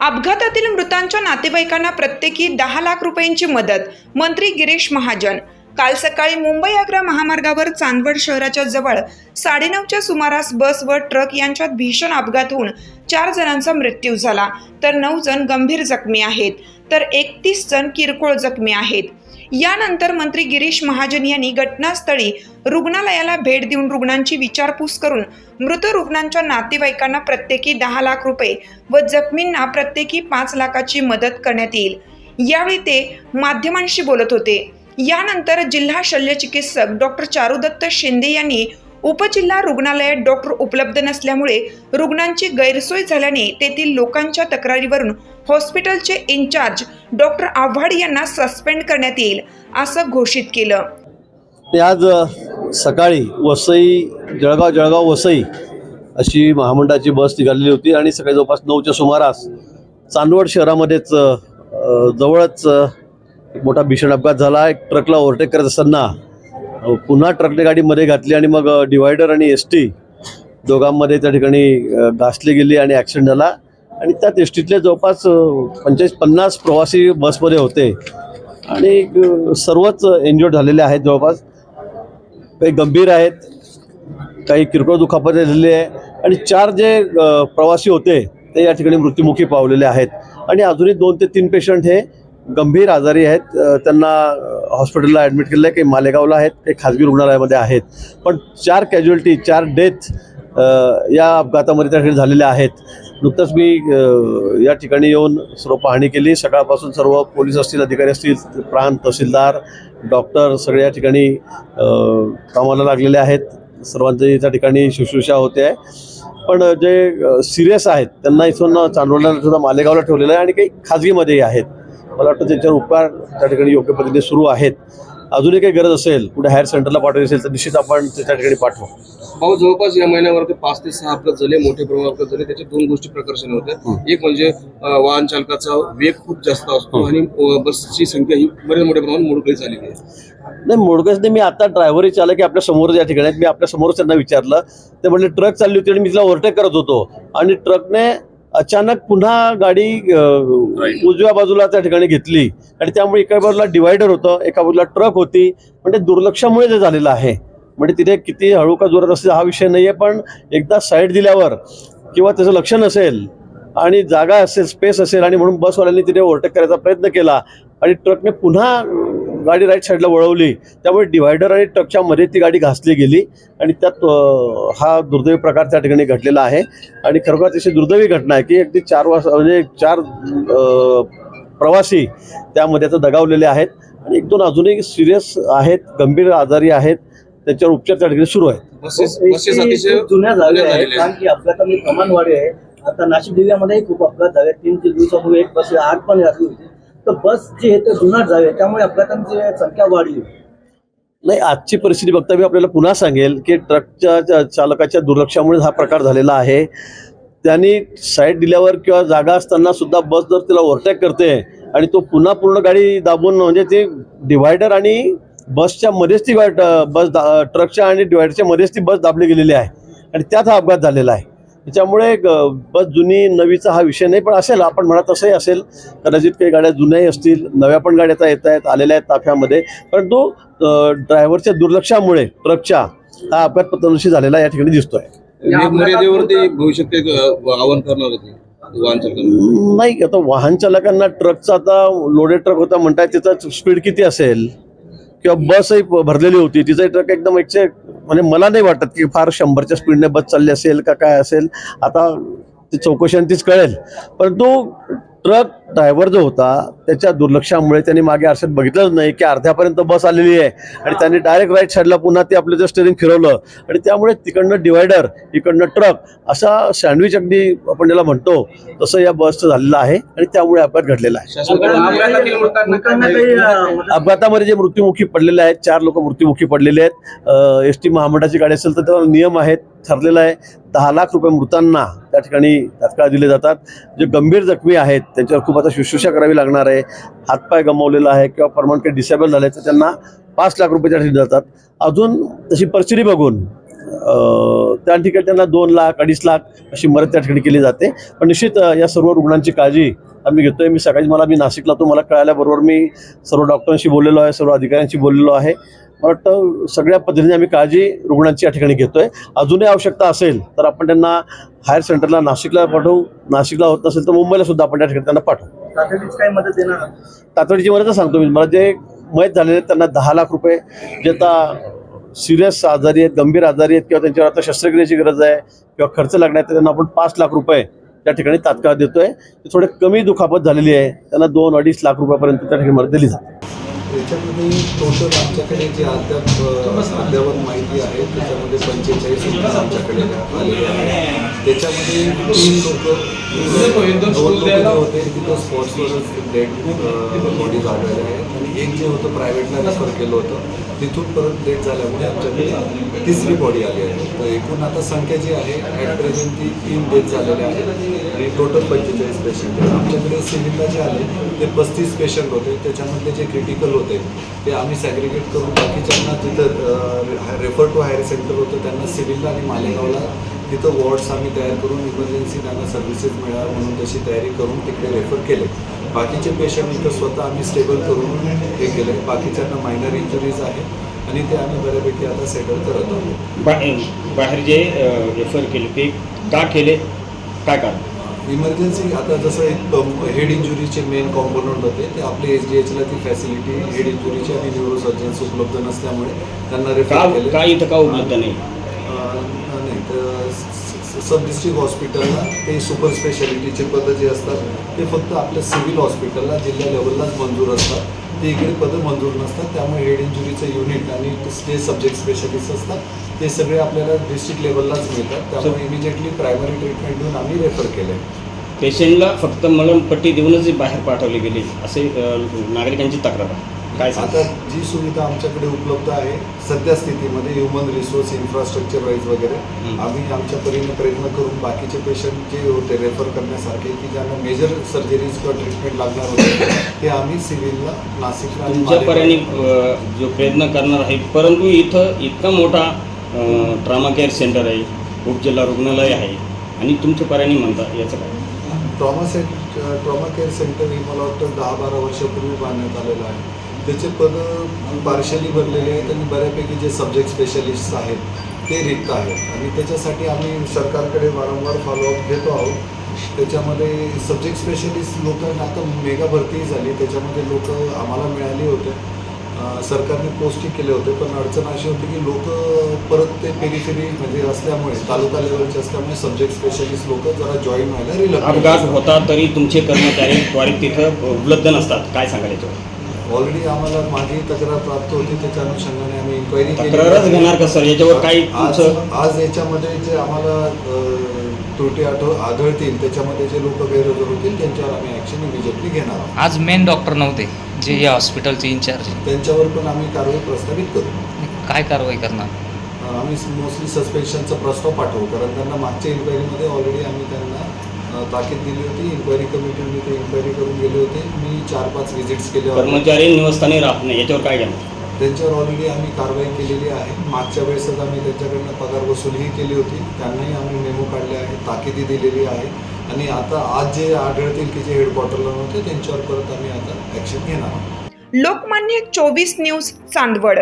अपघातातील मृतांच्या नातेवाईकांना प्रत्येकी दहा लाख रुपयांची मदत मंत्री गिरीश महाजन. काल सकाळी मुंबई आग्रा महामार्गावर चांदवड शहराच्या जवळ साडेनऊच्या सुमारास बस व ट्रक यांच्यात भीषण अपघात होऊन चार जणांचा मृत्यू झाला. तर नऊ जण गंभीर जखमी आहेत. तर एकतीस जण किरकोळ जखमी आहेत. यानंतर मंत्री गिरीश महाजन यांनी घटनास्थळी रुग्णालयाला भेट देऊन रुग्णांची विचारपूस करून मृत रुग्णांच्या नातेवाईकांना प्रत्येकी दहा लाख रुपये व जखमींना प्रत्येकी पाच लाखाची मदत करण्यात येईल. यावेळी ते माध्यमांशी बोलत होते. यानंतर जिल्हा शल्यचिकित्सक डॉक्टर चारुदत्त शिंदे यांनी उपजिल्हा रुग्णालयात डॉक्टर उपलब्ध नसल्यामुळे रुग्णांची गैरसोय झाल्याने तेथील लोकांच्या तक्रारीवरून हॉस्पिटलचे इन्चार्ज डॉक्टर आव्हाड यांना सस्पेंड करण्यात येईल असं घोषित केलं. ते आज सकाळी वसई जळगाव जळगाव वसई अशी महामंडळाची बस निघालेली होती आणि सकाळी जवळपास नऊच्या सुमारास चांदवड शहरामध्येच जवळच एक मोठा भीषण अपघात झाला. एक ट्रकला ओव्हरटेक करत असताना पुन्हा ट्रकने गाडी मध्ये घातली आणि मग डिवायडर आणि एस टी दोघांमध्ये त्या ठिकाणी घासली गेली आणि ॲक्सिडेंट झाला. आणि त्यात एस टीतले जवळपास पंचेचाळीस पन्नास प्रवासी बसमध्ये होते. आणि सर्वच इंजुर्ड झालेले आहेत जवळपास. काही गंभीर आहेत काही किरकोळ दुखापत झालेली आहे. आणि चार जे प्रवासी होते ते या ठिकाणी मृत्युमुखी पावलेले आहेत. आणि अजूनही दोन ते तीन पेशंट हे गंभीर आजारी आहेत. त्यांना हॉस्पिटलला ॲडमिट केलं आहे. काही मालेगावला आहेत. काही खाजगी रुग्णालयामध्ये आहेत. पण चार कॅज्युअल्टी चार डेथ या अपघातामध्ये त्या ठिकाणी झालेल्या आहेत. नुकतंच मी या ठिकाणी येऊन सर्व पाहणी केली. सकाळपासून सर्व पोलीस असतील अधिकारी असतील प्रांत तहसीलदार डॉक्टर सगळे या ठिकाणी कामाला लागलेले आहेत. सर्वांची त्या ठिकाणी शुश्रूषा होते. आहे पण जे सिरियस आहेत त्यांना इथून चांदवडला सुद्धा मालेगावला ठेवलेलं आहे आणि काही खाजगीमध्येही आहेत. मला वाटतं त्यांच्यावर उपचार त्या ठिकाणी योग्य पद्धतीने सुरू आहेत अजूनही काही गरज असेल कुठे हायर सेंटरला पाठवायची असेल तर निश्चित आपण त्या ठिकाणी पाठवू. भाऊ जवळपास या महिन्यावरती पाच ते सहा अपघात झाले मोठे प्रमाणात अपघात झाले त्याच्या दोन गोष्टी प्रकर्षण होत्या. एक म्हणजे वाहन चालकाचा वेग खूप जास्त असतो आणि बसची संख्या ही बरेच मोठ्या प्रमाणात मोडकळी झालेली आहे. नाही मोडकसने मी आता ड्रायव्हरही चालक की आपल्यासमोर या ठिकाणी मी आपल्या समोरच त्यांना विचारलं. ते म्हटले ट्रक चालली होती आणि मी तिला ओव्हरटेक करत होतो. आणि ट्रकने अचानक पुन्हा गाडी उजव्या बाजूला त्या ठिकाणी घेतली. आणि त्यामुळे एका बाजूला डिवायडर होतं एका बाजूला ट्रक होती. म्हणजे दुर्लक्षामुळे जे झालेलं आहे. म्हणजे तिथे किती हळू का जोरात असेल हा विषय नाही आहे पण एकदा साईड दिल्यावर किंवा त्याचं लक्ष नसेल आणि जागा असेल स्पेस असेल आणि म्हणून बसवाल्यांनी तिथे ओव्हरटेक करायचा प्रयत्न केला आणि ट्रकने पुन्हा गाडी राईट साईडला वळवली. त्यामुळे डिव्हायडर आणि ट्रकच्या मध्ये ती गाडी घासली गेली. आणि त्यात हा दुर्दैवी प्रकार त्या ठिकाणी घडलेला आहे. आणि खरोखर अतिशय दुर्दैवी घटना आहे की अगदी चार वाज म्हणजे चार प्रवासी त्यामध्ये आता दगावलेले आहेत. आणि एक दोन अजूनही सिरियस आहेत गंभीर आजारी आहेत. त्याच्यावर उपचार त्या ठिकाणी सुरू आहेत. जुन्या जुन्या आहेत कारण की अपघातामध्ये प्रमाण वाढे आहे. आता नाशिक जिल्ह्यामध्येही खूप अपघात झाले. तीन ते दिवसापूर्वी एक बस आग पण लागली होती. तर बस जी आहे ते जुनाट झाले त्यामुळे अपघातांची संख्या वाढली. नाही आजची परिस्थिती बघता मी आपल्याला पुन्हा सांगेल की ट्रकच्या चालकाच्या दुर्लक्षामुळे हा प्रकार झालेला आहे. त्यांनी साईड दिल्यावर किंवा जागा असताना सुद्धा बस जर तिला ओव्हरटेक करते आणि तो पुन्हा पूर्ण गाडी दाबून म्हणजे ते डिव्हायडर आणि बसच्या मध्येच ती बस दा- ट्रकच्या आणि डिव्हायडरच्या मध्येच ती बस दाबली गेलेली आहे. आणि त्यात हा अपघात झालेला आहे. त्याच्यामुळे बस जुनी नवीचा हा विषय नाही पण असेल आपण म्हणत तसंही असेल. कदाचित काही गाड्या जुन्याही असतील नव्या पण गाड्या आता येत आहेत आलेल्या आहेत ताफ्यामध्ये. परंतु ड्रायव्हरच्या दुर्लक्षामुळे ट्रकच्या हा अपघात पतनशी झालेला या ठिकाणी दिसतोय. मर्यादेवरती भविष्यात आवाहन करणार होते नाही आता वाहन चालकांना ट्रकचा आता लोडेड ट्रक होता म्हणताय त्याचा स्पीड किती असेल? किंवा बसही भरलेली होती तिचा ट्रक एकदम एकशे म्हणजे मला नाही वाटत की फार शंभरच्या स्पीडने बस चालली असेल का काय असेल. आता ती चौकशी आणि तीच कळेल. परंतु ट्रक ड्रायव्हर जो होता त्याच्या दुर्लक्षामुळे त्यांनी मागे आरशात बघितलंच नाही की अर्ध्यापर्यंत बस आलेली आहे. आणि त्यांनी डायरेक्ट राईट साईडला पुन्हा ते आपलं जे स्टेरिंग फिरवलं. आणि त्यामुळे तिकडनं डिवायडर इकडनं ट्रक असा सँडविच अगदी आपण ज्याला म्हणतो तसं या बसचं झालेलं आहे आणि त्यामुळे अपघात घडलेला आहे. अपघातामध्ये जे मृत्युमुखी पडलेले आहेत चार लोक मृत्युमुखी पडलेले आहेत. एस टी महामंडळाची गाडी असेल तर त्यावर नियम आहेत ठरलेला आहे. दहा लाख रुपये मृतांना त्या ठिकाणी तात्काळ दिले जातात. जे गंभीर जखमी आहेत त्यांच्यावर खूप आता शुश्रूषा करावी लागणार आहे. हातपाय गमावलेला आहे किंवा परमनंट काही डिसेबल झाले तर त्यांना पाच लाख रुपये त्या ठिकाणी जातात. अजून तशी परिस्थिती बघून त्या ठिकाणी त्यांना दोन लाख अडीच लाख अशी मदत त्या ठिकाणी केली जाते. पण निश्चित या सर्व रुग्णांची काळजी आम्ही घेतोय. मी सकाळी मला मी नाशिकला तो मला कळाल्याबरोबर मी सर्व डॉक्टरांशी बोललेलो आहे सर्व अधिकाऱ्यांशी बोललेलो आहे. मला वाटतं सगळ्या पद्धतीने आम्ही काळजी रुग्णांची या ठिकाणी घेतोय. अजूनही आवश्यकता असेल तर आपण त्यांना हायर सेंटरला नाशिकला पाठवू. नाशिकला होत नसेल तर मुंबईला सुद्धा आपण त्या ठिकाणी त्यांना पाठवू. तातडीची काय मदत देणार? तातडीची मदत सांगतो मी. मला जे मयत झालेले आहेत त्यांना दहा लाख रुपये. जे आता सिरियस आजारी आहेत गंभीर आजारी आहेत किंवा त्यांच्यावर आता शस्त्रक्रियेची गरज आहे किंवा खर्च लागणार आहे तर त्यांना आपण पाच लाख रुपये त्या ठिकाणी तात्काळ देतोय. ते थोडे कमी दुखापत झालेली आहे त्यांना दोन अडीच लाख रुपयापर्यंत त्या ठिकाणी मदत दिली जाते. याच्यामध्ये टोटल आमच्याकडे जे अद्याप अद्यावत माहिती आहे त्याच्यामध्ये पंचेचाळीस रुपये आमच्याकडे आलेले त्याच्यामध्ये तीन लोक दोन लोक होते तिथं स्पॉट्सवरच डेड बॉडीज आढळले आहेत आणि एक जे होतं प्रायव्हेटला रेफर केलं होतं तिथून परत डेट झाल्यामुळे आमच्याकडे तिसरी बॉडी आली आहे. तर एकूण आता संख्या जी आहे ॲट प्रेझेंट ती तीन डेथ झालेल्या आहेत. आणि टोटल पंचेचाळीस पेशंट आमच्याकडे सिव्हिलला जे आले ते पस्तीस पेशंट होते. त्याच्यामधले जे क्रिटिकल होते ते आम्ही सॅग्रिगेट करून बाकीच्यांना तिथं रेफर टू हायर सेंटर होतं त्यांना सिव्हिलला आणि मालेगावला तिथं वॉर्ड्स आम्ही तयार करून इमर्जन्सी त्यांना सर्व्हिसेस मिळाव्या म्हणून तशी तयारी करून तिकडे रेफर केले. बाकीचे पेशंट इथं स्वतः आम्ही स्टेबल करून हे केले. बाकीच्यांना मायनर इंजुरीज आहे आणि ते आम्ही बऱ्यापैकी आता सेटल करत आहोत. बाहेर जे रेफर केले ते का केले? काय कारण? इमर्जन्सी आता जसं एक हेड इंजुरीचे मेन कॉम्पोनंट होते ते आपले एच डी एचला ती फॅसिलिटी हेड इंजुरीची आणि न्यूरोसर्जन्स उपलब्ध नसल्यामुळे त्यांना रेफर केले. का इथं का उपलब्ध नाही? नाही तर सब डिस्ट्रिक्ट हॉस्पिटलला ते सुपर स्पेशालिटीचे पदं जे असतात ते फक्त आपल्या सिव्हिल हॉस्पिटलला जिल्हा लेवललाच मंजूर असतात. ते इकडे पदं मंजूर नसतात त्यामुळे हेड इंजुरीचं युनिट आणि ते सब्जेक्ट स्पेशालिस्ट असतात ते सगळे आपल्याला डिस्ट्रिक्ट लेवललाच मिळतात. त्यामुळे इमिजिएटली प्रायमरी ट्रीटमेंट देऊन आम्ही रेफर केलं पेशंटला फक्त मलमपट्टी देऊनच बाहेर पाठवले गेले असे नागरिकांची तक्रार आहे. काय आता जी सुविधा आमच्याकडे उपलब्ध आहे सध्या स्थितीमध्ये ह्युमन रिसोर्स इन्फ्रास्ट्रक्चर वाईज वगैरे. आम्ही आमच्या परीने प्रयत्न करून बाकीचे पेशंट जे होते रेफर करण्यासारखे की ज्यांना मेजर सर्जरीज किंवा ट्रीटमेंट लागणार होते ते आम्ही सिव्हिलला नाशिकला आणि तुमच्या पर्याने मालेगावला- अ, जो प्रयत्न करणार आहे परंतु इथं इतका मोठा ट्रामा केअर सेंटर आहे उपजिल्हा रुग्णालय आहे आणि तुमच्या पर्याने म्हणता याचं काय? ट्रॉमा सेंट ट्रॉमा केअर सेंटर हे मला वाटतं दहा बारा वर्षापूर्वी बांधण्यात आलेलं आहे. त्याचे पदं पार्शली भरलेले आहेत आणि बऱ्यापैकी जे सब्जेक्ट स्पेशलिस्ट आहेत ते रिक्त आहेत. आणि त्याच्यासाठी आम्ही सरकारकडे वारंवार फॉलोअप घेतो आहोत. त्याच्यामध्ये सब्जेक्ट स्पेशलिस्ट लोकांना आता मेगा भरती झाली. त्याच्यामध्ये लोक आम्हाला मिळाली होते. सरकारने पोस्टिंग केले होते. पण अडचण अशी होती की लोक परत ते पेरिफेरी म्हणजे असल्यामुळे तालुका लेवलचे असल्यामुळे सब्जेक्ट स्पेशलिस्ट लोक जरा जॉईन व्हायला रिलक्टंट अपघात होता तरी तुमचे कर्मचारी त्वरित तिथं उपलब्ध नसतात. काय सांगाल याच्यावर? ऑलरेडी आम्हाला मागे तक्रार प्राप्त होती त्याच्या अनुषंगाने आम्ही इन्क्वायरी तक्रारच घेणार का सर याच्यावर काही आज तुमचं आज याच्यामध्ये जे आम्हाला त्रुटी आढळ आढळतील त्याच्यामध्ये जे लोक गैरहजर होतील त्यांच्यावर आम्ही ॲक्शन इमिजिएटली घेणार आहोत. आज मेन डॉक्टर नव्हते जे या हॉस्पिटलचे इन्चार्ज आहे. त्यांच्यावर पण आम्ही कारवाई प्रस्तावित करू. काय कारवाई करणार? आम्ही मोस्टली सस्पेन्शनचा प्रस्ताव पाठवू कारण त्यांना मागच्या इन्क्वायरीमध्ये ऑलरेडी आम्ही त्यांना ताकीद दिली होती इन्क्वायरी कमिटीने ते इन्क्वायरी करून गेले होते. मी चार पाच व्हिजिट्स केले होते. कर्मचारी निवस्थानी राहत नाही याच्यावर काय घेणार? त्यांच्यावर ऑलरेडी आम्ही कारवाई केलेली आहे. मागच्या वेळेसच आम्ही त्यांच्याकडनं पगार वसुलीही केली होती. त्यांनाही आम्ही मेमो काढले आहे ताकिदी दिलेली आहे. आणि आता आज जे आढळतील की जे हेडक्वार्टरला नव्हते त्यांच्यावर परत आम्ही आता ॲक्शन घेणार आहोत. लोकमान्य चोवीस न्यूज चांदवड.